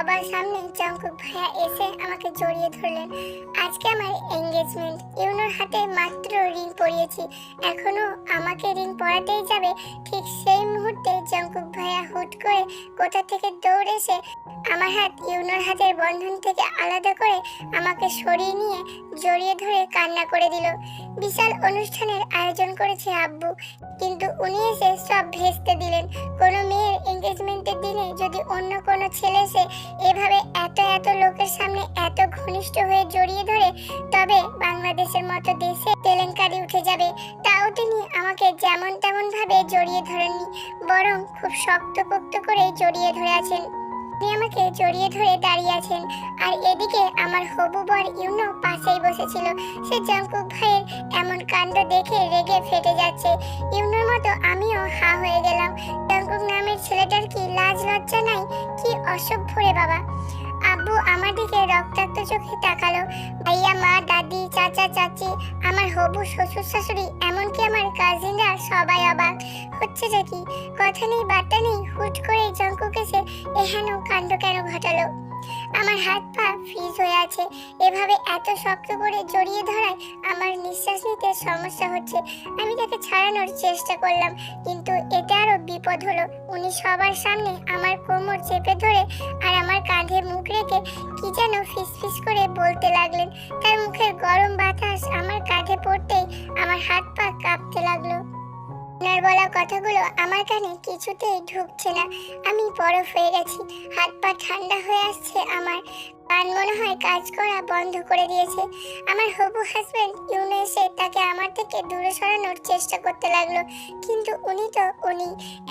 সবার সামনে জঙ্কুক ভাইয়া এসে আমাকে জড়িয়ে ধরলেন। আজকে আমার এঙ্গেজমেন্ট ইউনোর হাতে মাত্র রিং পরিয়েছি এখনও আমাকে রিং পরাতেই যাবে, ঠিক সেই মুহূর্তে জঙ্কুক ভাইয়া হুট করে কোথা থেকে দৌড় এসে আমার হাত ইউনোর হাতের বন্ধন থেকে আলাদা করে আমাকে সরিয়ে নিয়ে জড়িয়ে ধরে কান্না করে দিল। বিশাল অনুষ্ঠানের আয়োজন করেছে আব্বু, কিন্তু উনি এসে সব ভেস্তে দিলেন। কোনো মেয়ের এঙ্গেজমেন্টের দিনে যদি অন্য কোনো ছেলে এসে এভাবে এত এত লোকের সামনে এত ঘনিষ্ঠ হয়ে জড়িয়ে ধরে, তবে বাংলাদেশের মতো দেশে কেলেঙ্কারি উঠে যাবে, তাও তিনি আমাকে যেমন তেমনভাবে জড়িয়ে ধরেননি, বরং খুব শক্ত পোক্ত করে জড়িয়ে ধরে আছেন। তিনি আমাকে জড়িয়ে ধরে দাঁড়িয়ে আছেন। আর এদিকে আমার হবু বর ইউনো পাশেই বসেছিল। সে জঙ্কুক ভাইয়ের এমন কাণ্ড দেখে রেগে ফেটে যাচ্ছে। ইউনোর মতো আমিও হা হয়ে গেলাম। জঙ্কুক নামের ছেলেটার কি লাজ লজ্জা নাই? কি অসভ্য রে বাবা। আব্বু, আমার দিকে রক্তাক্ত চোখে তাকালো। ভাইয়া, মা, দাদি, চাচা, চাচি, আমার হবু, শ্বশুর, শাশুড়ি, এমনকি আমার কাজিনরা সবাই অবাক। হচ্ছে যে কি? কথা নেই, বার্তা নেই, হুট করে জঙ্কু এসে এহেন কাণ্ড কেন ঘটালো? আমার হাত পা ফ্রিজ হয়ে আছে। এভাবে এত শক্ত করে জড়িয়ে ধরায় আমার নিঃশ্বাস নিতে সমস্যা হচ্ছে। আমি তাকে ছাড়ানোর চেষ্টা করলাম, কিন্তু এটা আরও বিপদ হলো। উনি সবার সামনে আমার কোমর চেপে ধরে আর আমার কাঁধে মুখ রেখে কি যেন ফিসফিস করে বলতে লাগলেন। তার মুখের গরম বাতাস আমার কাঁধে পড়তেই আমার হাত পা কাঁপতে লাগল। ওনার বলা কথাগুলো আমার কানে কিছুতেই ঢুকছে না। আমি বরফ হয়ে গেছি। হাত পা ঠান্ডা হয়ে আসছে আমার। কান মনে হয় কাজ করা বন্ধ করে দিয়েছে। আমার হবু হাজবেন্ড ইউনো এসে তাকে আমার থেকে দূরে সরানোর চেষ্টা করতে লাগল। কিন্তু উনি তো, উনি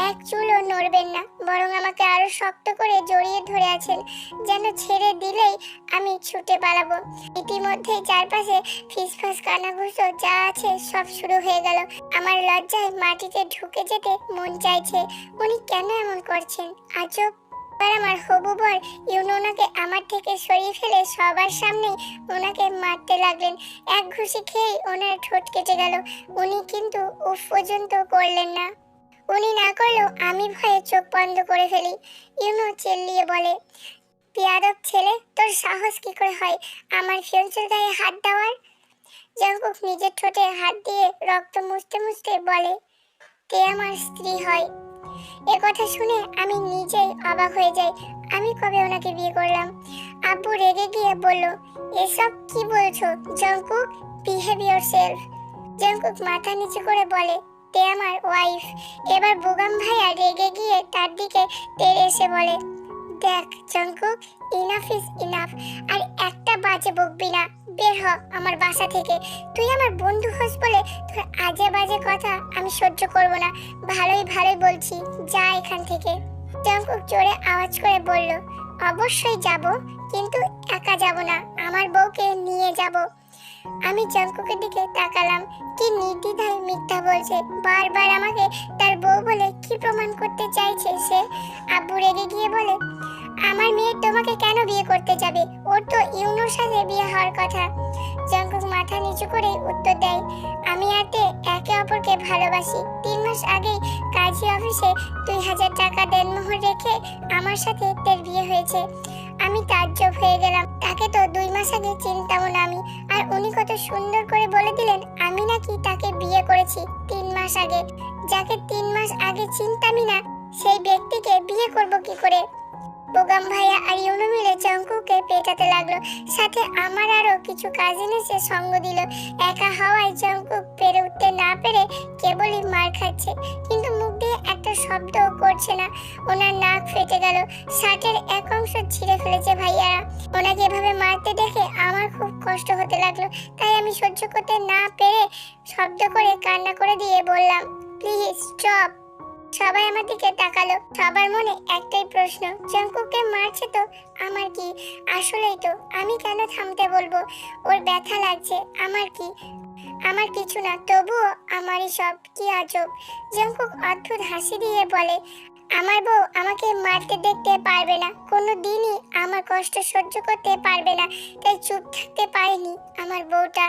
এক চুলও নড়বেন না, বরং আমাকে আরও শক্ত করে জড়িয়ে ধরে আছেন, যেন ছেড়ে দিলেই আমি ছুটে পালাবো। ইতিমধ্যে চারপাশে ফিসফাস কানাঘুষো যা আছে সব শুরু হয়ে গেল। আমার লজ্জায় মাটিতে ঢুকে যেতে মন চাইছে। উনি কেন এমন করছেন? আজব এবার আমার হবু বর ইউনো ওনাকে আমার থেকে সরিয়ে ফেলে সবার সামনে ওনাকে মারতে লাগলেন। এক ঘুষি খেয়েই ওনার ঠোঁট কেটে গেল। উনি কিন্তু উফ পর্যন্ত করলেন না। উনি না করলেও আমি ভয়ে চোখ বন্ধ করে ফেলি। ইউনো চেল্লিয়ে বলে, পিয়াদব ছেলে, তোর সাহস কি করে হয়? আমার ফিয়ন্সের গায়ে হাত দেওয়ার? জঙ্কুক নিজের ঠোঁটে হাত দিয়ে রক্ত মুছতে মুছতে বলে, তে আমার স্ত্রী হয়। এ কথা শুনে আমি নিজেই অবাক হয়ে যাই। আমি কবে ওনাকে বিয়ে করলাম? আব্বু রেগে গিয়ে বলল, এসব কি বলছো? Jungkook behave your self Jungkook মাথা নিচু করে বলে, তে আমার ওয়াইফ এবার বোগাম ভাইয়া রেগে গিয়ে তার দিকে তেড়ে এসে বলে, দেখ জঙ্কুক ইনাফ ইজ ইনাফ আর একটা বাজে বকবি না। বের হ আমার বাসা থেকে। তুই আমার বন্ধু হোস বলে তোর আজে বাজে কথা আমি সহ্য করব না। ভালোই ভালোই বলছি। যা এখান থেকে। জঙ্কুক জোরে আওয়াজ করে বলল, অবশ্যই যাব, কিন্তু একা যাব না। আমার বউকে নিয়ে যাব। আমি জঙ্কুকের দিকে তাকালাম। কি নির্দ্বিধায় মিথ্যা বলছে। বারবার আমাকে তার বউ বলে কি প্রমাণ করতে চাইছে সে? আব্বু রেগে গিয়ে বলে আমার মেয়ে তোমাকে কেন বিয়ে করতে যাবে? ওর তো ইউনোর সাথে বিয়ে হওয়ার কথা। জঙ্কুক মাথা নিচু করে উত্তর দেয়, আমি আর একে অপরকে ভালোবাসি। তিন মাস আগেই কাজী অফিসে দুই হাজার টাকা দেনমোহর রেখে আমার সাথে তের বিয়ে হয়েছে। আমি তাজ্জব হয়ে গেলাম। তাকে তো দুই মাস আগে চিনতাম না আমি। আর উনি কত সুন্দর করে বলে দিলেন, আমি নাকি তাকে বিয়ে করেছি তিন মাস আগে। যাকে তিন মাস আগে চিনতামই না, সেই ব্যক্তিকে বিয়ে করব কি করে? বোগাম ভাইয়া, আর ইউনো মিলে জঙ্কুকে পেটাতে লাগল। সাথে আমার আরও কিছু কাজিন এসে সঙ্গ দিল। একা হওয়ায় জঙ্কুক পেরে উঠতে না পেরে কেবলই মার খাচ্ছে। কিন্তু মুখ দিয়ে একটা শব্দও করছে না। ওনার নাক ফেটে গেল। শার্টের এক অংশ ছিঁড়ে ফেলেছে ভাইয়ারা। ওনাকে এভাবে মারতে দেখে আমার খুব কষ্ট হতে লাগল। তাই আমি সহ্য করতে না পেরে শব্দ করে কান্না করে দিয়ে বললাম, প্লিজ স্টপ সবাই আমার দিকে তাকালো। সবার মনে একটাই প্রশ্ন, জঙ্কুককে মারছে তো আমার কি? আসলেই তো, আমি কেন থামতে বলব? ওর ব্যথা লাগছে, আমার কি? আমার কিছু না, তবুও আমারই সব, কি আজব। জঙ্কুক অদ্ভুত হাসি দিয়ে বলে, আমার বউ আমাকে মারতে দেখতে পারবে না কোনো দিনই আমার কষ্ট সহ্য করতে পারবে না, তাই চুপ থাকতে পারেনি আমার বউটা।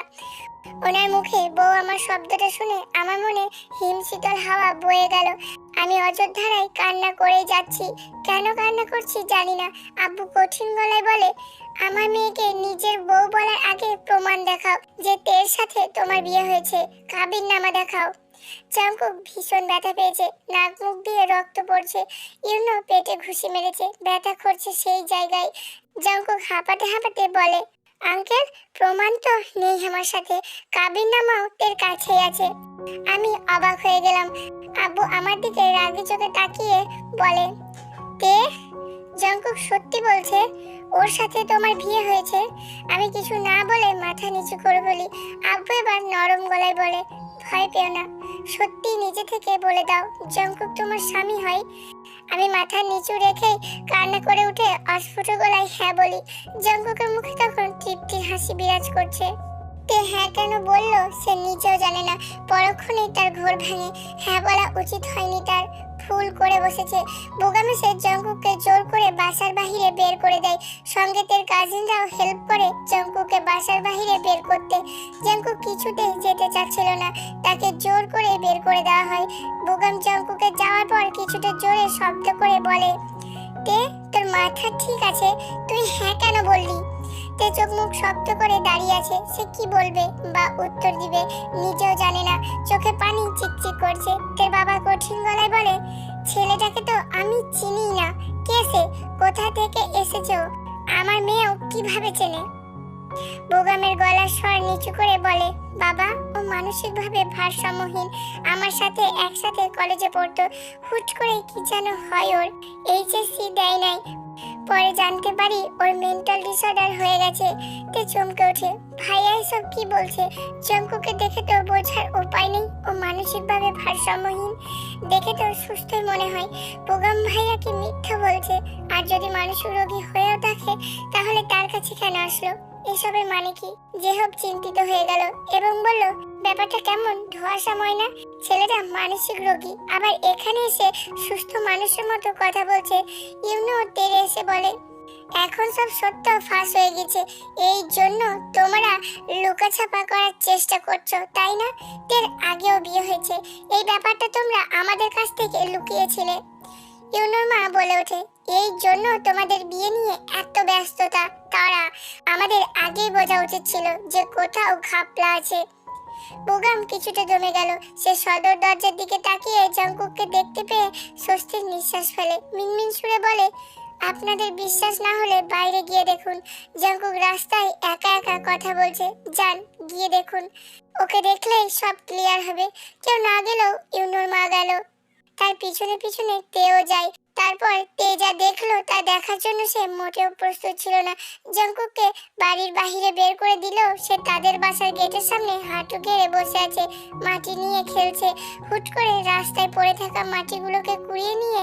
ওনার মুখে বউ আমার শব্দটা শুনে আমার মনে হিম শীতল হাওয়া বয়ে গেল। আমি অযোধ্যারায় কান্না করেই যাচ্ছি। কেন কান্না করছি জানি না। আব্বু কঠিন গলায় বলে, আমার মেয়েকে নিজের বউ বলার আগে প্রমাণ দেখাও যে তের সাথে তোমার বিয়ে হয়েছে। কাবির নামা দেখাও। জাঙ্কুক ভীষণ ব্যথা পেয়েছে। নাক মুখ দিয়ে রক্ত পড়ছে। ইউনো পেটে ঘুষি মেরেছে। ব্যথা করছে সেই জায়গায়। জাঙ্কুক হাঁপাতে হাঁপাতে বলে আঙ্কেল, প্রমাণ তো নেই আমার সাথে। কাবির নামাও এর কাছেই আছে। আমি অবাক হয়ে গেলাম। আব্বু আমার দিকে রাগি চোখে তাকিয়ে বলে তে জঙ্কুক সত্যি বলছে, ওর সাথে তোমার বিয়ে হয়েছে? আমি কিছু না বলে মাথা নিচু করে বলি। আব্বু এবার নরম গলায় বলে, ভয় পেও না। সত্যি নিজে থেকে বলে দাও জঙ্কুক তোমার স্বামী হয়। আমি মাথা নিচু রেখেই কান্না করে উঠে অস্ফুট গলায় হ্যাঁ বলি। জঙ্গকের মুখে তখন তৃপ্তির হাসি বিরাজ করছে। তে হ্যাঁ কেন বলল সে নিজেও জানে না। পরক্ষণেই তার ঘোর ভাঙে হ্যাঁ বলা উচিত হয়নি তার। ফুল করে বসেছে। বোগামেসে জঙ্কুককে জোর করে বাসার বাহিরে বের করে দেয়। সঙ্গে তের কাজিনরাও হেল্প করে জঙ্কুককে বাসার বাহিরে বের করতে। জঙ্কুক কিছুতেই যেতে চাচ্ছিল না। তাকে জোর করে বের করে দেওয়া হয়। বোগাম জঙ্কুকে যাওয়ার পর কিছুটা জোরে শব্দ করে বলে, তে, তোর মাথা ঠিক আছে? তুই হ্যাঁ কেন বললি? তে চোখ মুখ শব্দ করে দাঁড়িয়ে আছে, সে কি বলবে বা উত্তর দিবে নিজেও জানে না। চোখে পানি চিকচিক করছে তের বাবা কঠিন গলায় বলে, ছেলেটাকে তো আমি চিনি না, কে সে? কোথা থেকে এসেছ? আমার মেয়েও কীভাবে চেনে? বোগামের গলার স্বর নিচু করে বলে, বাবা, ও মানসিকভাবে ভারসাম্যহীন, আমার সাথে একসাথে কলেজে পড়তো, হুট করে কি যেন হয় ওর এইচএসসি দেয় নাই পরে জানতে পারি ওর মেন্টাল ডিসঅর্ডার হয়ে গেছে। তে চমকে ওঠে। ভাইয়া এসব কি বলছে? চমকুকে দেখে তো বোঝার উপায় নেই। ও মানসিকভাবে ভারসাম্যহীন। দেখে তো সুস্থই মনে হয়। বোগাম ভাইয়া কি মিথ্যা বলছে? আর যদি মানসিক রোগী হয়েও থাকে তাহলে তার কাছে কেন আসলো? এসবের মানে কি? যে হোক চিন্তিত হয়ে গেল এবং বলল ব্যাপারটা কেমন? ধোয়াশাময় না? ছেলেটা মানসিক রোগী। আবার এখানে এসে সুস্থ মানুষের মতো কথা বলছে। ইউনো তেরে এসে বলে, এখন সব সত্য ফাঁস হয়ে গেছে। এই জন্য তোমরা লুকাছাপা করার চেষ্টা করছ, তাই না? তের আগেও বিয়ে হয়েছে। এই ব্যাপারটা তোমরা আমাদের কাছ থেকে লুকিয়েছিলে। ইউনোর মা বলে ওঠে, এই জন্য তোমাদের বিয়ে নিয়ে এত ব্যস্ততা। তারা আমাদের আগেই বোঝা উচিত ছিল যে কোথাও ঘাপলা আছে। বোগাম কিছুটা জমে গেল। সে সদর দরজার দিকে তাকিয়ে জঙ্কুককে দেখতে পেয়ে স্বস্তির নিঃশ্বাস ফেলে। মিনমিন সুরে বলে, আপনাদের বিশ্বাস না হলে বাইরে গিয়ে দেখুন। জঙ্কুক রাস্তায় একা একা কথা বলছে। যান, গিয়ে দেখুন। ওকে দেখলেই সব ক্লিয়ার হবে। কেউ না গেলেও ইউনোর মা গেল। তার পিছনে পিছনে তেও যায়। তারপর তে যা দেখল, তা দেখার জন্য সে মোটেও প্রস্তুত ছিল না। জঙ্কুককে বাড়ির বাহিরে বের করে দিল, সে তাদের বাসার গেটের সামনে হাঁটু গেড়ে বসে আছে, মাটি নিয়ে খেলছে। হুট করে রাস্তায় পড়ে থাকা মাটিগুলোকে কুড়িয়ে নিয়ে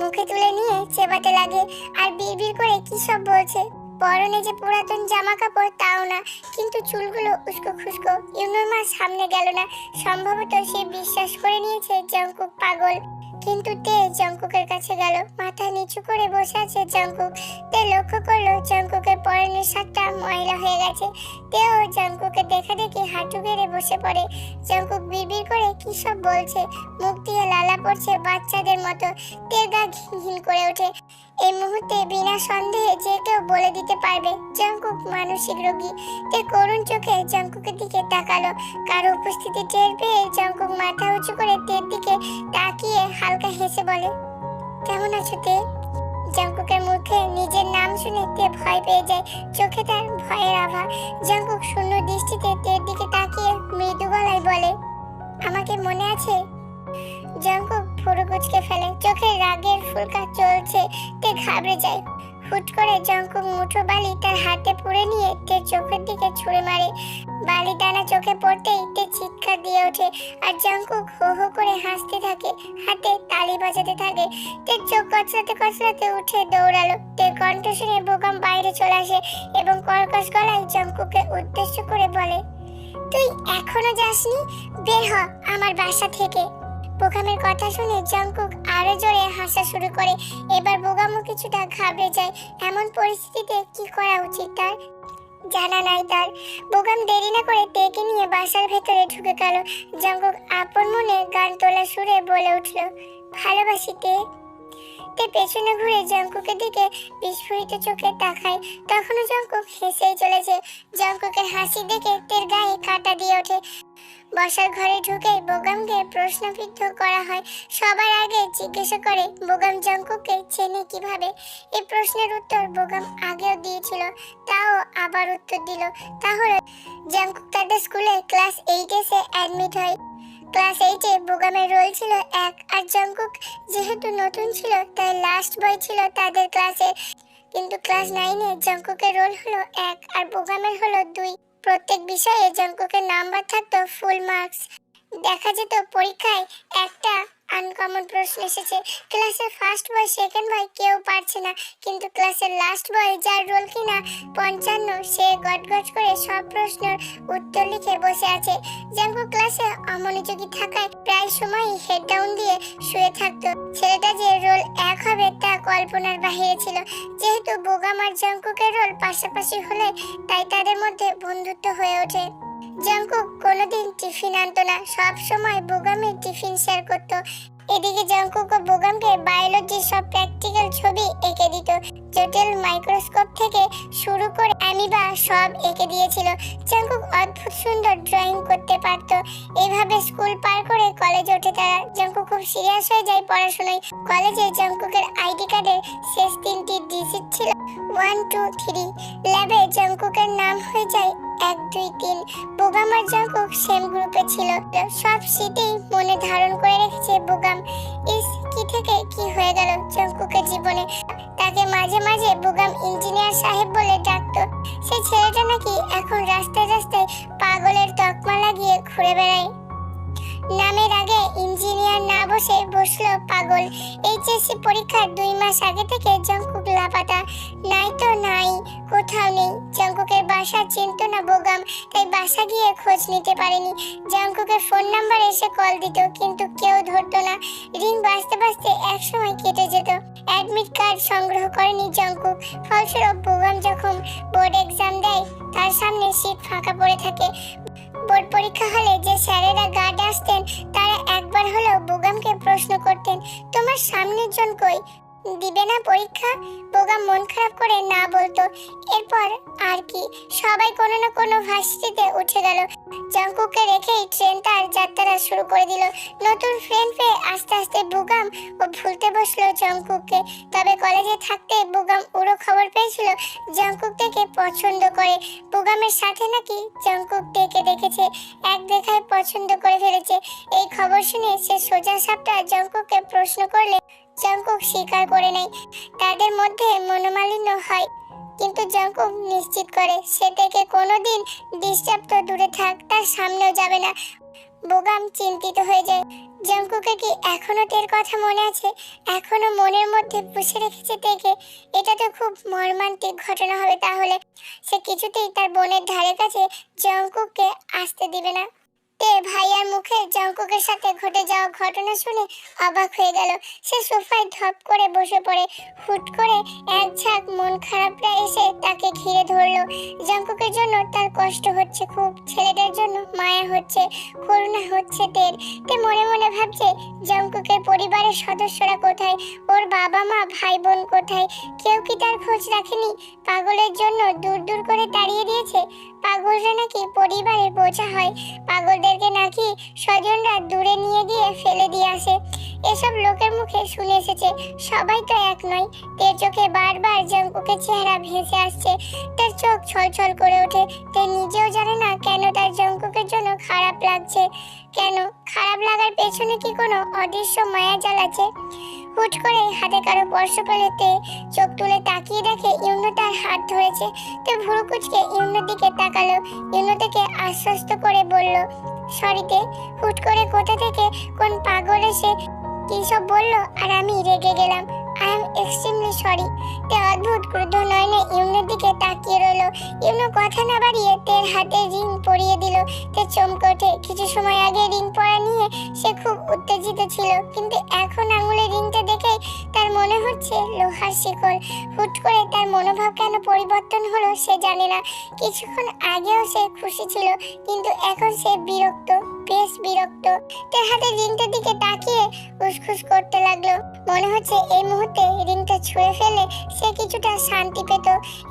মুখে তুলে নিয়ে চেবাতে লাগে, আর বিড়বিড় করে কি সব বলছে। পরনে যে পুরাতন জামা কাপড় তাও না, কিন্তু চুলগুলো উস্কো খুস্কো। ইউনোর মা সামনে গেল না, সম্ভবত সে বিশ্বাস করে নিয়েছে জঙ্কুক পাগল। কিন্তু তে জঙ্কুকের কাছে গেল। মাথা নিচু করে বসে আছে জঙ্কুক। তে লক্ষ্য করল জঙ্কুকের পরনের শার্টটা ময়লা হয়ে গেছে। তেও জঙ্কুকে দেখা দেখি হাঁটু গেড়ে বসে পড়ে। জঙ্কুক বিড়বিড় করে, কি সব বলছে? মুখ দিয়ে লালা পড়ছে বাচ্চাদের মতো। তের গা ঘিন করে ওঠে। এই মুহূর্তে বিনা সন্দেহে যে কেউ বলে দিতে পারবে, জঙ্কুক মানসিক রোগী। তে করুণ চোখে জঙ্কুকের দিকে তাকালো। কারও উপস্থিতি টের পেয়ে জঙ্কুক মাথা উঁচু করে তের দিকে তাকিয়ে হালকা হেসে বলে, কেমন আছো তে? জঙ্কুকের মুখে নিজের নাম শুনে তে ভয় পেয়ে যায়। চোখে তার ভয়ের আভা। জঙ্কুক শূন্য দৃষ্টিতে তের দিকে তাকিয়ে মৃদু গলায় বলে, আমাকে মনে আছে? জঙ্কুক ফুরু কুচকে ফেলে। চোখে রাগের ফুলকা চলছে, তে ঘাবড়ে যায়। হুট করে জঙ্কুক মুঠো বালি তার হাতে পুড়ে নিয়ে তে চোখের দিকে ছুঁড়ে মারে। বালি দানা চোখে পড়তেই তে চিৎকার দিয়ে ওঠে, আর জঙ্কুক হো হো করে হাসতে থাকে, হাতে তালি বাজাতে থাকে। তে চোখ কচলাতে কচলাতে উঠে দৌড়ালো। তে কণ্ঠ শুনে বোকাম বাইরে চলে আসে এবং কর্কশ গলায় জঙ্কুকে উদ্দেশ্য করে বলে, তুই এখনও যাসনি? বের হ আমার বাসা থেকে। বোকামের কথা শুনে জঙ্কুক আরও জোরে হাসা শুরু করে। এবার বোগামও কিছুটা ঘাবড়ে যায়। এমন পরিস্থিতিতে কি করা উচিত তার? জানা নাই তার। বোগাম দেরি না করে টেকে নিয়ে বাসার ভেতরে ঢুকে গেল। জঙ্গক আপন মনে গান তোলা সুরে বলে উঠল, ভালোবাসি তে। তে পেছনে ঘুরে জঙ্কুকের দিকে বিস্ফোরিত চোখে তাকায়। তখনও জঙ্কুক হেসেই চলেছে। জঙ্কুকের হাসি দেখে তের গায়ে কাটা দিয়ে ওঠে। বসার ঘরে ঢুকে বোগামকে প্রশ্নবিদ্ধ করা হয়। সবার আগে জিজ্ঞাসা করে, বোগাম জঙ্কুকে চেনে কীভাবে? এই প্রশ্নের উত্তর বোগাম আগেও দিয়েছিল, তাও আবার উত্তর দিল। তাহলে জঙ্কুক তাদের স্কুলে ক্লাস এইট এসে অ্যাডমিট হয়। ক্লাস এইটে বোগামের রোল ছিল এক, আর জঙ্কুক যেহেতু নতুন ছিল, তাই লাস্ট বয় ছিল তাদের ক্লাসে কিন্তু ক্লাস নাইনে জঙ্কুকের রোল হলো এক, আর বোগামের হলো দুই। প্রত্যেক বিষয়ে জঙ্কুকের নাম্বার থাকতো ফুল মার্কস। দেখা যেত পরীক্ষায় একটা আনকমন প্রশ্ন এসেছে। ক্লাসের ফার্স্ট বয় সেকেন্ড বয় কেউ পারছে না। কিন্তু ক্লাসের লাস্ট বয় যার রোল কিনা, পঞ্চান্ন, সে গটগট করে সব প্রশ্নের উত্তর লিখে বসে আছে। জাঙ্কু ক্লাসে অমনোযোগী থাকায় প্রায় সময়ই হেড ডাউন দিয়ে শুয়ে থাকতো। ছেলেটা যে রোল এক হবে তা কল্পনার বাহিরে ছিল। যেহেতু বোগাম আর জাঙ্কুকের রোল পাশাপাশি হলে, তাই তাদের মধ্যে বন্ধুত্ব হয়ে ওঠে। জাঙ্কুক কোনোদিন টিফিন আনতো না। সব সময় বোগামের টিফিন শেয়ার করতো। এদিকে জাঙ্কুক ও বোগামকে বায়োলজির সব প্র্যাকটিক্যাল ছবি এঁকে দিত। জটিল মাইক্রোস্কোপ থেকে শুরু করে অ্যামিবা সব এঁকে দিয়েছিল। জাঙ্কুক অদ্ভুত সুন্দর ড্রয়িং করতে পারতো। এভাবে স্কুল পার করে কলেজে ওঠে তারা। জাঙ্কুক খুব সিরিয়াস হয়ে যায় পড়াশোনায়। কলেজে জাঙ্কুকের আইডি কার্ডের শেষ তিনটি ডিজিট ছিল। ওয়ান টু থ্রি ল্যাবে জাঙ্কুকের নাম হয়ে যায় এক, দুই, তিন। বোগাম আর জাঙ্কুক সেম গ্রুপে ছিল। সব স্মৃতি মনে ধারণ করে রেখেছে বোগাম। ইস, কি থেকে কি হয়ে গেল জাঙ্কুকের জীবনে? তাকে মাঝে মাঝে বোগাম ইঞ্জিনিয়ার সাহেব বলে ডাকতো। সে ছেলেটা নাকি এখন রাস্তায় রাস্তায় পাগলের তকমা লাগিয়ে ঘুরে বেড়ায়। নামের আগে ইঞ্জিনিয়ার না বসে বসল পাগল। এইচএসসি পরীক্ষার দুই মাস আগে থেকে জঙ্কুক লাপাতা বাসা চিনত না বোগাম, তাই বাসা গিয়ে খোঁজ নিতে পারেনি। জঙ্কুকের ফোন নাম্বার এসে কল দিত, কিন্তু কেউ ধরতো না। রিং বাজতে বাজতে এক সময় কেটে যেত। অ্যাডমিট কার্ড সংগ্রহ করেনি জঙ্কুক ফলস্বরূপ বোগাম যখন বোর্ড এক্সাম দেয়, তার সামনে সিট ফাঁকা পড়ে থাকে। বোর্ড পরীক্ষা হলে যে স্যারেরা গার্ড আসতেন, তারা একবার হলেও বোগামকে প্রশ্ন করতেন, তোমার সামনের জন কই? দিবে না পরীক্ষা? বোগাম মন খারাপ করে না বলতো। এরপর আর কি, সবাই কোনো না কোনো ভার্সিটিতে উঠে গেল। জাঙ্কুককে রেখেই ট্রেন তার যাত্রা শুরু করে দিল। নতুন ফ্রেন্ড পেয়ে আস্তে আস্তে বুগাম ও ভুলতে বসল জঙ্কুককে তবে কলেজে থাকতে বুগাম উড়ো খবর পেয়েছিল জঙ্কুক থেকে পছন্দ করে। বুগামের সাথে নাকি জঙ্কুক ডেকে দেখেছে, এক দেখায় পছন্দ করে ফেলেছে। এই খবর শুনে সে সোজা সাপটা জঙ্কুককে প্রশ্ন করলে জঙ্কুক স্বীকার করে নেয় তাদের মধ্যে মনোমালিন্য হয়, কিন্তু জঙ্কুক নিশ্চিত করে, সে থেকে কোনোদিন ডিস্টার্ব তো দূরে থাক, তার সামনেও যাবে না। বোগাম চিন্তিত হয়ে যায়। জঙ্কুকে কি এখনও তের কথা মনে আছে? এখনও মনের মধ্যে পুষে রেখেছে তেকে? এটা তো খুব মর্মান্তিক ঘটনা হবে তাহলে। সে কিছুতেই তার বোনের ধারে কাছে জঙ্কুককে আসতে দিবে না। তে ভাইয়ার মুখে জঙ্কুকের সাথে ঘটে যাওয়া ঘটনা শুনে অবাক হয়ে গেল। সে সোফায় ধপ করে বসে পড়ে। হুট করে এক ঝাঁক মন খারাপরা এসে তাকে ঘিরে ধরলো। জঙ্কুকের জন্য তার কষ্ট হচ্ছে, খুব ছেলেটার জন্য মায়া হচ্ছে, করুণা হচ্ছে তের। তে মনে মনে ভাবছে, জঙ্কুকের পরিবারের সদস্যরা কোথায়? ওর বাবা মা, ভাই বোন কোথায়? কেউ কি তার খোঁজ রাখেনি? পাগলের জন্য দূর দূর করে তাড়িয়ে দিয়েছে? পাগলরা নাকি পরিবারের বোঝা হয়। পাগলদেরকে নাকি স্বজনরা দূরে নিয়ে গিয়ে ফেলে দিয়ে আসে। এসব লোকের মুখে শুনে এসেছে, সবাই তো এক নয়। তের চোখে বারবার জঙ্কুকের চেহারা ভেসে আসছে তার চোখ ছলছল করে ওঠে। তে নিজেও জানে না কেন তার জঙ্কুকের জন্য খারাপ লাগছে। কেন? খারাপ লাগার পেছনে কি কোনো অদৃশ্য মায়া জাল আছে? হুট করে হাতে কারও স্পর্শ পেলে তে চোখ তুলে তাকিয়ে দেখে ইউনো তার হাত ধরেছে। তে ভুরু কুচকে ইউনোর দিকে তাকালো। ইউনো থেকে আশ্বস্ত করে বলল সরিতে হুট করে কোথা থেকে কোন পাগল এসে কি সব বলল? আর আমি রেগে গেলাম। আই এম এক্সট্রিমলি সরি তে অদ্ভুত ক্রুদ্ধ নয়নে ইউনোর দিকে তাকিয়ে রইল। ইউনো কথা না বাড়িয়ে তের হাতে রিং পরিয়ে দিল। তে চমকে ওঠে। কিছু সময় আগে রিং পরা নিয়ে সে খুব উত্তেজিত ছিল। কিন্তু এখন আঙুলে রিংটা দেখে তার মনে হচ্ছে লোহার শিকল। হুট করে তার মনোভাব কেন পরিবর্তন হলো সে জানে না। কিছুক্ষণ আগেও সে খুশি ছিল, কিন্তু এখন সে বিরক্ত, বেশ বিরক্ত। তার হাতে রিংটার দিকে তাকিয়ে উসখুস করতে লাগল। মনে হচ্ছে এই মুহূর্তে রিংটা ছুঁয়ে ফেলে সে কিছুটা শান্তি পেত।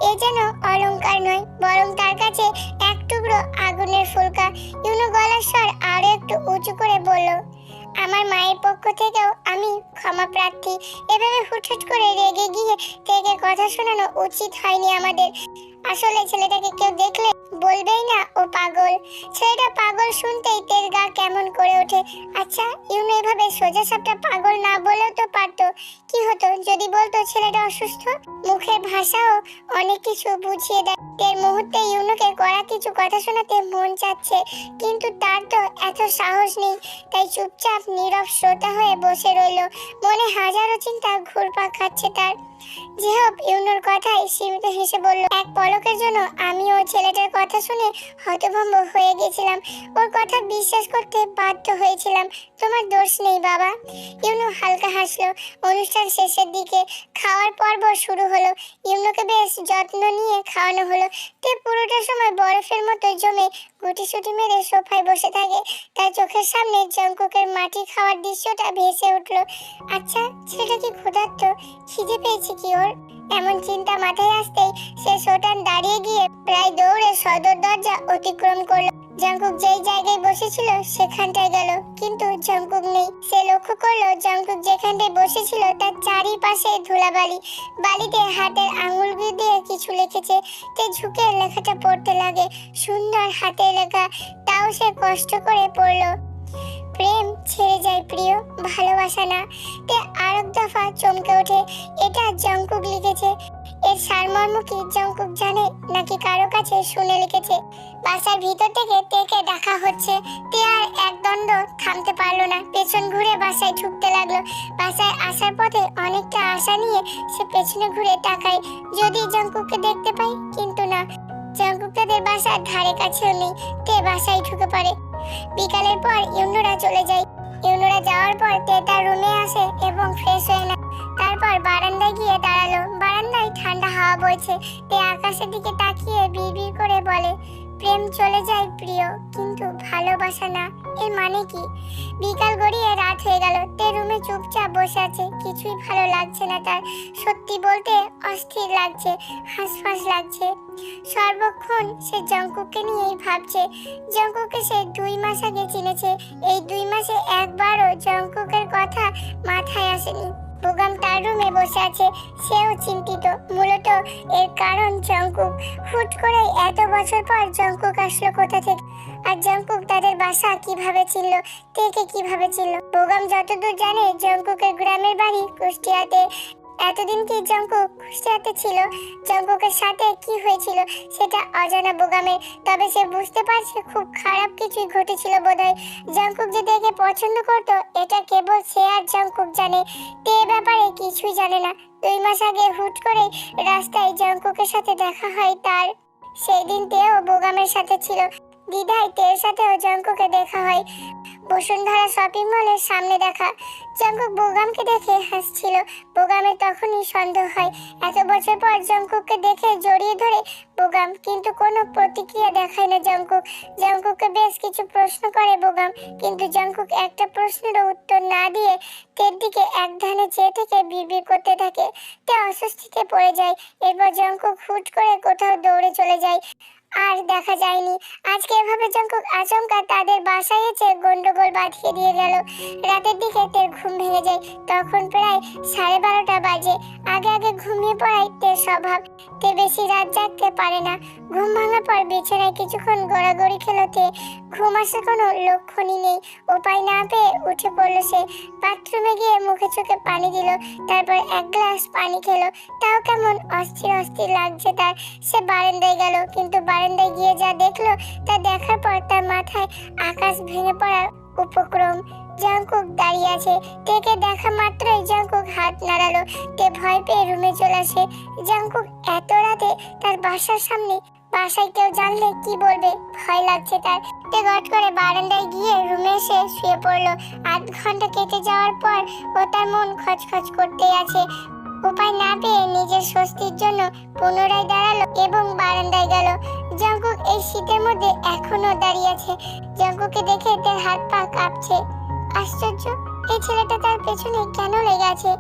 এ যেন অলংকার নয়, বরং তার কাছে এক টুকরো আগুনের ফুলকা। ইউনো গলার স্বর আরও একটু উঁচু করে বলল, আমার মায়ের পক্ষ থেকেও আমি ক্ষমা প্রার্থী। এভাবে হুটহাট করে রেগে গিয়ে থেকে কথা শোনানো উচিত হয়নি আমাদের। আসলে ছেলেটাকে কেউ দেখলে বলবেই না, ও পাগল। ছেলেটা পাগল শুনতেই তের গা কেমন করে ওঠে। আচ্ছা ইউনো এভাবে সোজা সাপটা পাগল না বলেও তো পারতো। কি হতো, যদি বলতো ছেলেটা অসুস্থ? মুখের ভাষাও অনেক কিছু বুঝিয়ে দেয়। তের মুহূর্তে ইউনোকে কড়া কিছু কথা শোনাতে মন চাচ্ছে, কিন্তু তার তো এত সাহস নেই। তাই চুপচাপ, নীরব, শ্রোতা হয়ে বসে রইল। মনে হাজারো চিন্তা ঘুরপাক খাচ্ছে তার। কথায় সীমিত হেসে বলল, এক পলকের জন্য আমি ওই ছেলেটার কথা শুনে হতভম্ব হয়ে গেছিলাম। ওর কথা বিশ্বাস করতে বাধ্য হয়েছিলাম। তোমার দোষ নেই, বাবা। হালকা অনুষ্ঠান শেষের দিকে খাওয়ার পর্ব শুরু হলো। ইউনোকে বেশ যত্ন নিয়ে খাওয়ানো হলো। তে পুরোটা সময় বরফের মতো জমে গুটিসুটি মেরে সোফায় বসে থাকে। তার চোখের সামনে জঙ্কুকের মাটি খাওয়ার দৃশ্যটা ভেসে উঠল। আচ্ছা ছেলেটা কি ক্ষুধার্ত? খিদে পেয়েছে? কি ওর? এমন চিন্তা মাথায় আসতেই সে সোটান দাঁড়িয়ে গিয়ে প্রায় দৌড়ে সদর দরজা অতিক্রম করল। জঙ্কুক যেই জায়গায় বসেছিল, সেখানটায় গেল। কিন্তু জঙ্কুক নেই। সে লক্ষ্য করল জঙ্কুক যেখানটায় বসেছিল, তার চারিপাশে ধুলাবালি। বালিতে হাতের আঙুল দিয়ে কিছু লিখেছে। তে ঝুঁকে লেখাটা পড়তে লাগে। সুন্দর হাতের লেখা। তাও সে কষ্ট করে পড়ল। প্রেম ছেড়ে যায় প্রিয়, ভালোবাসা না। তে আরেক দফা চমকে ওঠে, এটা জঙ্কুক লিখেছে। এর সারমর্ম কি জঙ্কুক জানে, নাকি কারও কাছে শুনে লিখেছে? বাসার ভিতর থেকে তেকে ডাকা হচ্ছে, তে আর এক দণ্ড থামতে পারল না। পেছন ঘুরে বাসায় ঢুকতে লাগল। বাসায় আসার পথে অনেকটা আশা নিয়ে সে পেছনে ঘুরে তাকায়। যদি জঙ্কুককে দেখতে পাই, কিন্তু না। জঙ্কুক বাসার ধারে কাছেও নেই তে বাসায় ঢুকে পড়ে। বিকালের পর ইউনোরা চলে যায়। ইউনোরা যাওয়ার পর তে তার রুমে আসে এবং ফ্রেশ হয়ে না তারপর বারান্দায় গিয়ে দাঁড়াল। বারান্দায় ঠান্ডা হাওয়া বইছে। তে আকাশের দিকে তাকিয়ে বিড় করে বলে প্রেম চলে যায় প্রিয়, কিন্তু ভালোবাসা না। এর মানে কি? বিকাল গড়িয়ে রাত হয়ে গেল, তে রুমে চুপচাপ বসে আছে, কিছুই ভালো লাগছে না তার। সত্যি বলতে অস্থির লাগছে, হাঁসফাঁস লাগছে। সর্বক্ষণ সে জঙ্কুককে নিয়েই ভাবছে, জঙ্কুককে সে দুই মাস আগে চিনেছে। এই দুই মাসে একবারও জঙ্কুকের কথা মাথায় আসেনি। বোগাম তার রুমে বসে আছে। সেও চিন্তিত। মূলত এর কারণ জঙ্কুক। হুট করে এত বছর পর জঙ্কুক আসলো কোথা থেকে? আর জঙ্কুক তাদের বাসা কীভাবে ছিল থেকে কীভাবে ছিল বোগাম যতদূর জানে, জঙ্কুকের গ্রামের বাড়ি কুষ্টিয়াতে এতদিন কি জঙ্কুক কুষ্টিয়াতে ছিল? জঙ্কুকের সাথে কি হয়েছিল সেটা অজানা বোগামের তবে সে বুঝতে পারছে খুব খারাপ কিছুই ঘটেছিল বোধহয়। জঙ্কুক যে দেখে পছন্দ করতো, এটা কেবল সে আর জঙ্কুক জানে। তে ব্যাপারে কিছুই জানে না। দুই মাস আগে হুট করে রাস্তায় জঙ্কুকের সাথে দেখা হয় তার। সেই দিন তেও বোগামের সাথে ছিল। দিদাই তের সাথেও জঙ্কুকে দেখা হয়। বসুন্ধরা শপিং মলের সামনে দেখা জঙ্কুক বোগামকে দেখে হাসছিল। বোগামের তখনই সন্দেহ হয়। এত বছর পর জঙ্কুককে দেখে জড়িয়ে ধরে বোগাম, কিন্তু কোনো প্রতিক্রিয়া দেখায় না জঙ্কুক। জঙ্কুককে বেশ কিছু প্রশ্ন করে বোগাম, কিন্তু জঙ্কুক একটা প্রশ্নেরও উত্তর না দিয়ে তের দিকে এক ধানে চেয়ে থেকে বিড়বিড় করতে থাকে। তে অস্বস্তিতে পড়ে যায়। এরপর জঙ্কুক হুট করে কোথাও দৌড়ে চলে যায়। আর দেখা যায়নি। আজকে এভাবে জঙ্কুক আচমকা তাদের বাসায় এসে গন্ডগোল বাঁধিয়ে দিয়ে গেল। রাতের দিকে তার ঘুম ভেঙে যায়। তখন প্রায় সাড়ে বারোটা বাজে। আগে আগে ঘুমিয়ে পড়ায় তের স্বভাব তে বেশি রাত জাগতে পারে না। ঘুম ভাঙার পর বিছানায় কিছুক্ষণ গড়াগড়ি খেলোতে ঘুম আসার কোনো লক্ষণই নেই। উপায় না পেয়ে উঠে পড়ল সে। বাথরুমে গিয়ে মুখে চোখে পানি দিল, তারপর এক গ্লাস পানি খেলো। তাও কেমন অস্থির অস্থির লাগছে তার। সে বারান্দায় গেল, কিন্তু বারান্দায় গিয়ে যা দেখল তা দেখার পর তার মাথায় আকাশ ভেঙে পড়ার উপক্রম। জাঙ্কুক দাঁড়িয়ে আছে। তেকে দেখা মাত্রই জাঙ্কুক হাত নাড়ালো। তে ভয় পেয়ে রুমে চলে আসে। জাঙ্কুক এত রাতে তার বাসার সামনে, বাসায় কেউ জানলে কি বলবে? ভয় লাগছে তার। তে গট করে বারান্দায় গিয়ে রুমে এসে শুয়ে পড়ল। আধ ঘণ্টা কেটে যাওয়ার পর ও তার মন খচখচ করতেই আছে। উপায় না পেয়ে নিজের স্বস্তির জন্য পুনরায় দাঁড়াল এবং বারান্দায় গেল। জঙ্কুক এই শীতের মধ্যে এখনও দাঁড়িয়ে আছে। জঙ্কুকে দেখে তার হাত পা কাঁপছে। আশ্চর্য এই ছেলেটা তার পেছনে কেন লেগে আছে?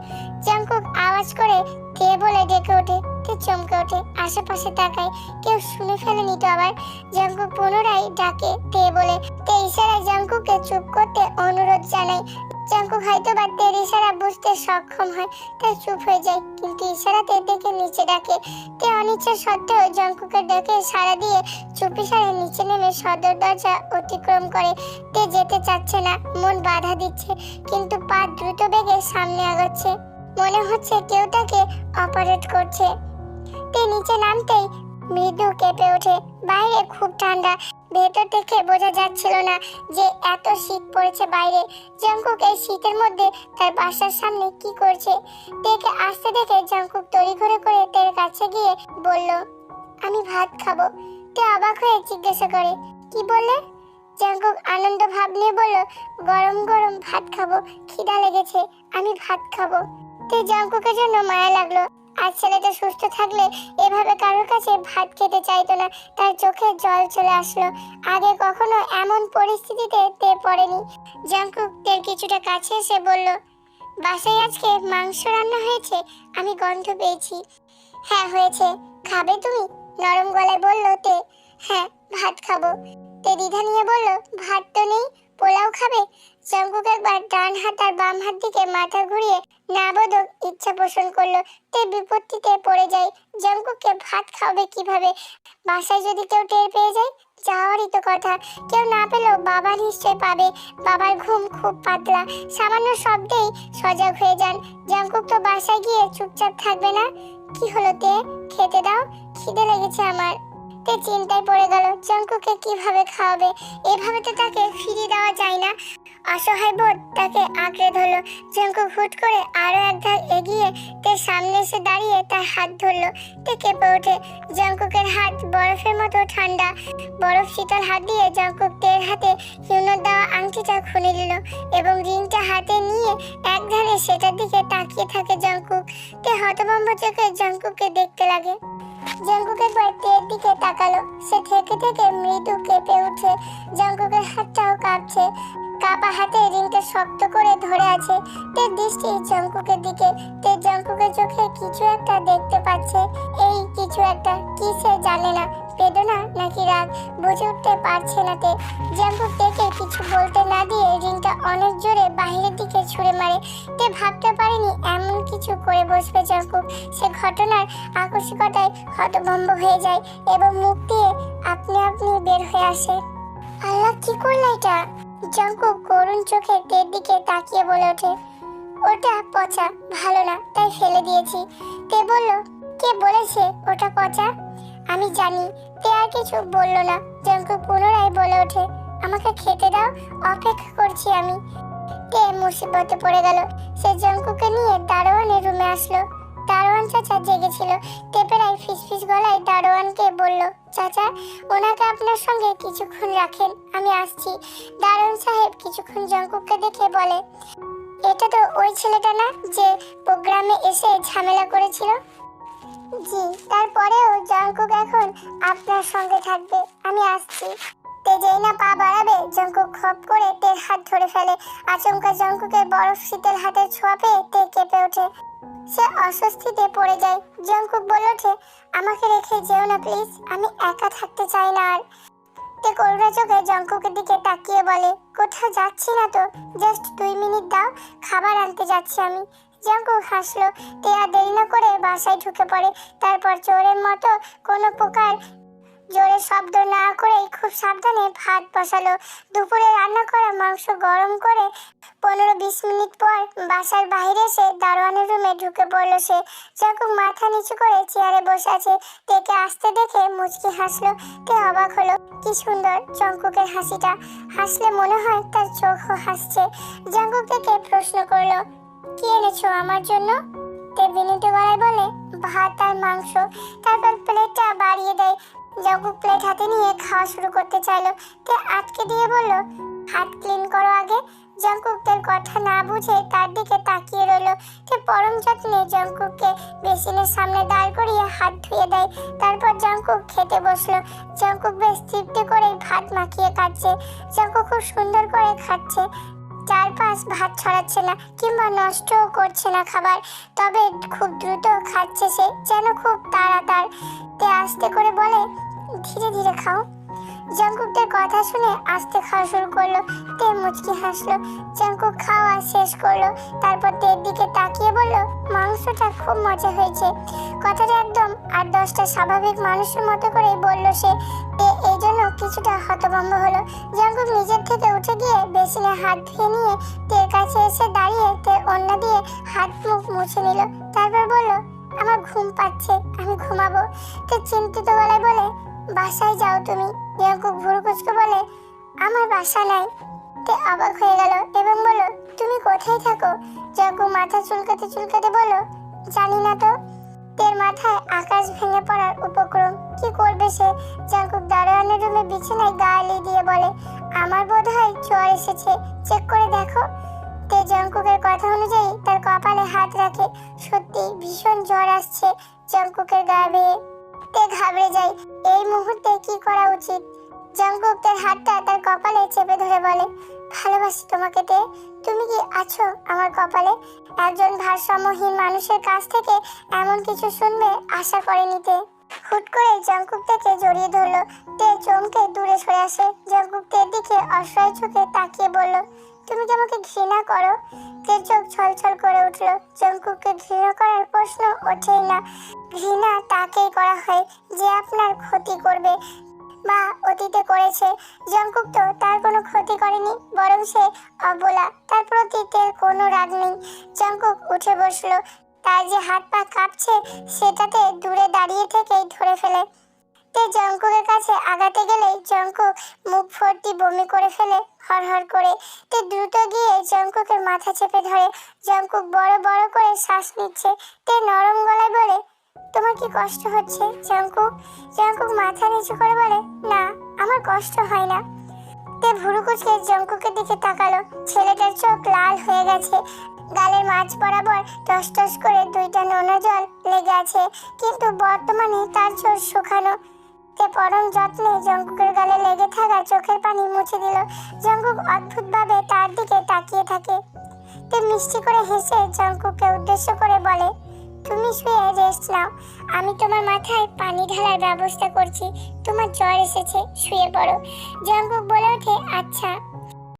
জঙ্কুক আওয়াজ করে কে বলে ডেকে ওঠে, কে চমকে ওঠে, আশেপাশে তাকায়, কেউ শুনে ফেলেনি তো আবার। জঙ্কুক পুনরায় ডাকে, কে বলে? কে ইশারায় জঙ্কুককে চুপ করতে অনুরোধ জানায়। জঙ্কুক হয়তো বা তের ইশারা বুঝতে সক্ষম হয়, তাই চুপ হয়ে যায়। কিন্তু ইশারাতে দেখে নিচে ডাকে। তে অনিচ্ছা সত্ত্বেও জঙ্কুকের ডাকে সাড়া দিয়ে চুপি সারে নিচে নেমে সদর দরজা অতিক্রম করে। তে যেতে চাচ্ছে না, মন বাধা দিচ্ছে, কিন্তু পা দ্রুত বেগে সামনে আগাচ্ছে। মনে হচ্ছে কেউ তাকে অপারেট করছে। তে নিচে নামতেই মৃদু কেঁপে ওঠে। বাইরে খুব ঠান্ডা ভেতর থেকে বোঝা যাচ্ছিল না যে এত শীত পড়েছে বাইরে। জঙ্কুক এই শীতের মধ্যে তার বাসার সামনে কি করছে? তেকে আসতে দেখে জঙ্কুক তড়িঘড়ি করে তের কাছে গিয়ে বলল, আমি ভাত খাব। তে অবাক হয়ে জিজ্ঞাসা করে, কি বললে? জঙ্কুক আনন্দ ভাব নিয়ে বলল, গরম গরম ভাত খাব, খিদা লেগেছে, আমি ভাত খাব। তে জঙ্কুকের জন্য মায়া লাগল। আর ছেলেটা সুস্থ থাকলে এভাবে কারোর কাছে ভাত খেতে চাইতো না। তার চোখে জল চলে আসলো। আগে কখনো এমন পরিস্থিতিতে তে পড়েনি। জাঙ্কুক তের কিছুটা কাছে এসে বলল, বাসায় আজকে মাংস রান্না হয়েছে, আমি গন্ধ পেয়েছি। হ্যাঁ হয়েছে। খাবে তুমি? নরম গলায় বলল তে। হ্যাঁ ভাত খাব। তে দ্বিধা নিয়ে বলল, ভাত তো নেই, পোলাও খাবে? জাঙ্কুক একবার ডান হাত আর বাম হাত দিকে মাথা ঘুরিয়ে না বোধক ইচ্ছা পোষণ করল। তে বিপত্তিতে পড়ে যায়। জাঙ্কুককে ভাত খাওয়াবে কীভাবে? বাসায় যদি কেউ টের পেয়ে যায়, যাওয়ারই তো কথা। কেউ না পেলেও বাবা নিশ্চয় পাবে। বাবার ঘুম খুব পাতলা। সামান্য শব্দেই সজাগ হয়ে যান। জাঙ্কুক তো বাসায় গিয়ে চুপচাপ থাকবে না। কি হলো তে? খেতে দাও? খিদে লেগেছে আমার। তে চিন্তায় পড়ে গেল জাঙ্কুকে কীভাবে খাওয়াবে? এভাবে তো তাকে ফিরিয়ে দেওয়া যায় না। অসহায় বোধ তাকে আঁকড়ে ধরলো। জঙ্কুক হুট করে আরও এক ধাপ এগিয়ে তে সামনে এসে দাঁড়িয়ে তার হাত ধরলো। তে কেঁপে ওঠে। জঙ্কুকের হাত বরফের মতো ঠান্ডা। বরফ শীতল হাত দিয়ে জঙ্কুক তের হাতে হিউনোর দেওয়া আংটিটা খুলে নিল এবং রিংটা হাতে নিয়ে এক ধারে সেটার দিকে তাকিয়ে থাকে জঙ্কুক তে হতভম্ব চোখে জঙ্কুককে দেখতে লাগে। জঙ্কুক একবার তের দিকে তাকালো। সে থেকে থেকে মৃদু কেঁপে উঠছে জঙ্কুকের হাতটাও কাঁপছে। কাপা হাতে রিংটা শক্ত করে ধরে আছে। তে দৃষ্টি জঙ্কুকের দিকে। তে জঙ্কুকের চোখে কিছু একটা দেখতে পাচ্ছে। এই কিছু একটা, কি সে জানে না। বেদনা নাকি রাগ বুঝে উঠতে পারছে না তে। জঙ্কুক তেকে কিছু বলতে না দিয়ে রিংটা অনেক জোরে বাইরের দিকে ছুঁড়ে মারে। তে ভাবতে পারেনি এমন কিছু করে বসবে জঙ্কুক। সে ঘটনার আকস্মিকতায় হতভম্ব হয়ে যায় এবং মুখ দিয়ে আপনি আপনি বের হয়ে আসে। আল্লাহ, কি করল এটা? জঙ্কুক করুণ চোখে তের দিকে তাকিয়ে বলে ওঠে, ওটা পচা, ভালো না, তাই ফেলে দিয়েছি। তে বলল, কে বলেছে ওটা পচা? আমি জানি তে আর কিছু বলল না। জঙ্কুক পুনরায় বলে ওঠে, আমাকে খেতে দাও, অপেক্ষা করছি আমি। তে মুসিবতে পড়ে গেল। সে জঙ্কুকে নিয়ে দারোয়ানের রুমে আসলো। দারোয়ান চাচা জেগেছিল তেপেরাই ফিসফিস গলায় দারোয়ানকে বলল, চাচা, ওনাকে আপনার সঙ্গে কিছুক্ষণ রাখেন, আমি আসছি। দারোয়ান সাহেব কিছুক্ষণ জঙ্কুককে দেখে বলে, এটা তো ওই ছেলেটা না, যে প্রোগ্রামে এসে ঝামেলা করেছিল? জি, তারপরেও জঙ্কুক এখন আপনার সঙ্গে থাকবে। আমি আসছি। তে যেই না পা বাড়াবে, জঙ্কুক খপ করে তের হাত ধরে ফেলে। আচমকা জঙ্কুকের বরফ শীতল হাতের ছোঁয়া পেয়ে তে কেঁপে ওঠে। সে অস্বস্তিতে পড়ে যায়। জঙ্কুক বলে ওঠে, আমাকে রেখে যেও না, প্লিজ। আমি একা থাকতে চাই না আর। তে করুণা চোখে জঙ্কুকের দিকে তাকিয়ে বলে, কোথাও যাচ্ছি না তো? জাস্ট দুই মিনিট দাও, খাবার আনতে যাচ্ছি আমি। জঙ্কুক হাসলো। আর দেরি না করে বাসায় ঢুকে পড়ে। তারপর চোরের মতো কোনো প্রকার জোরে শব্দ না করেই খুব সাবধানে ভাত বসালো। দুপুরে রান্না করা মাংস গরম করে পনেরো বিশ মিনিট পর বাসার বাইরে এসে দারোয়ানের রুমে ঢুকে পড়ল সে। যখন মাথা নিচু করে চেয়ারে বসে আছে। তেকে আসতে দেখে মুচকি হাসলো। তে অবাক হলো, কি সুন্দর জঙ্কুকের হাসিটা। হাসলে মনে হয় তার চোখও হাসছে। জঙ্কুক থেকে প্রশ্ন করল কি এনেছো আমার জন্য? তে বিনীত গলায় বলে, ভাত আর মাংস। তারপর প্লেটটা বাড়িয়ে দেয়। জঙ্কুক প্লেট হাতে নিয়ে খাওয়া শুরু করতে চাইলো তে আটকে দিয়ে বলল হাত ক্লিন করো আগে। জঙ্কুক তার কথা না বুঝে তার দিকে তাকিয়ে রইল। তে পরম যত্নে জঙ্কুককে বেসিনের সামনে দাঁড় করিয়ে হাত ধুয়ে দেয়। তারপর জঙ্কুক খেতে বসল। জঙ্কুক বেশ তৃপ্তি করে ভাত মাখিয়ে খাচ্ছে জঙ্কুক খুব সুন্দর করে খাচ্ছে। চারপাশ ভাত ছড়াচ্ছে না কিংবা নষ্টও করছে না খাবার। তবে খুব দ্রুত খাচ্ছে সে, যেন খুব তাড়াতাড়। তে আস্তে করে বলে, ধীরে ধীরে খাও। জঙ্কুকদের কথা শুনে আস্তে খাওয়া শুরু করল। তে মুচকি হাসলো। জঙ্কুক খাওয়া শেষ করল। তারপর তের দিকে তাকিয়ে বলল, মাংসটা খুব মজা হয়েছে। কথাটা একদম আট দশটা স্বাভাবিক মানুষের মতো করে বলল সে। তে এই কিছুটা হতভম্ব হলো। জঙ্কুক নিজের থেকে উঠে গিয়ে বেসিনে হাত ধুয়ে নিয়ে তের কাছে এসে দাঁড়িয়ে তে অন্য দিয়ে হাত মুখ মুছে নিল। তারপর বলল, আমার ঘুম পাচ্ছে, আমি ঘুমাবো। তে চিন্তিত গলায় বলে, বাসায় যাও তুমি। জঙ্কুক ভুরু কুচকে বলে, আমার বাসা নাই। তে অবাক হয়ে গেল এবং বলল, তুমি কোথায় থাকো? জঙ্কুক মাথা চুলকাতে চুলকাতে বলল, জানি না তো। তের মাথায় আকাশ ভেঙে পড়ার উপক্রম কি করবে সে? জঙ্কুক দারোয়ানের রুমে বিছানায় গা এলিয়ে দিয়ে বলে, আমার বোধ হয় জ্বর এসেছে, চেক করে দেখো। তে জঙ্কুকের কথা অনুযায়ী তার কপালে হাত রাখে। সত্যি ভীষণ জ্বর আসছে জঙ্কুকের গা বেয়ে। তে ঘাবড়ে যায়, এই মুহূর্তে কি করা উচিত? জঙ্কুক তার হাতটা তার কপালে চেপে ধরে বলে, ভালোবাসি তোমাকে তে, তুমি কি আছো আমার কপালে? একজন ভারসাম্যহীন মানুষের কাছ থেকে এমন কিছু শুনবে আশা করেনি তে হুট করে জঙ্কুক থেকে জড়িয়ে ধরলো। তে চমকে দূরে সরে আসে। জঙ্কুক তের দিকে অসহায় চোখে তাকিয়ে বলল, তুমি কি আমাকে ঘৃণা করো? তের চোখ ছলছল করে উঠল। জঙ্কুককে ঘৃণা করার প্রশ্ন ওঠেই না। ঘৃণা তাকেই করা হয় যে আপনার ক্ষতি করবে বা অতীতে করেছে। জঙ্কুক তো তার কোনো ক্ষতি করেনি, বরং সে অবলা। তার প্রতি তের কোনো রাগ নেই। জঙ্কুক উঠে বসল। তার যে হাত পা কাঁপছে, সেটাতে দূরে দাঁড়িয়ে থেকেই ধরে ফেলে। তে জঙ্কুকের কাছে আগাতে গেলে জঙ্কুক মুখ ভর্তি বমি করে ফেলে, হরহর করে। তে দ্রুত গিয়ে জঙ্কুকের মাথা চেপে ধরে। জঙ্কুক বড় বড় করে শ্বাস নিচ্ছে। তে নরম গলায় বলে, তোমার কি কষ্ট হচ্ছে, জঙ্কুক? জঙ্কুক মাথা নিচু করে বলে, না, আমার কষ্ট হয় না। তে ভুরু কুচকে জঙ্কুকের দিকে তাকালো। ছেলেটার চোখ লাল হয়ে গেছে। গালের মাঝ বরাবর টস টস করে দুইটা নোনা জল লেগে আছে, কিন্তু বর্তমানে তার চোখ শুকানো তে পরম যত্নে জঙ্কুকের গালে লেগে থাকা চোখের পানি মুছে দিল। জঙ্কুক অদ্ভুতভাবে তার দিকে তাকিয়ে থাকে। তে মিষ্টি করে হেসে জঙ্কুককে উদ্দেশ্য করে বলে, তুমি শুয়ে রেস্ট নাও। আমি তোমার মাথায় পানি ঢালার ব্যবস্থা করছি। তোমার জ্বর এসেছে, শুয়ে পড়ো। জঙ্কুক বলে ওঠে আচ্ছা।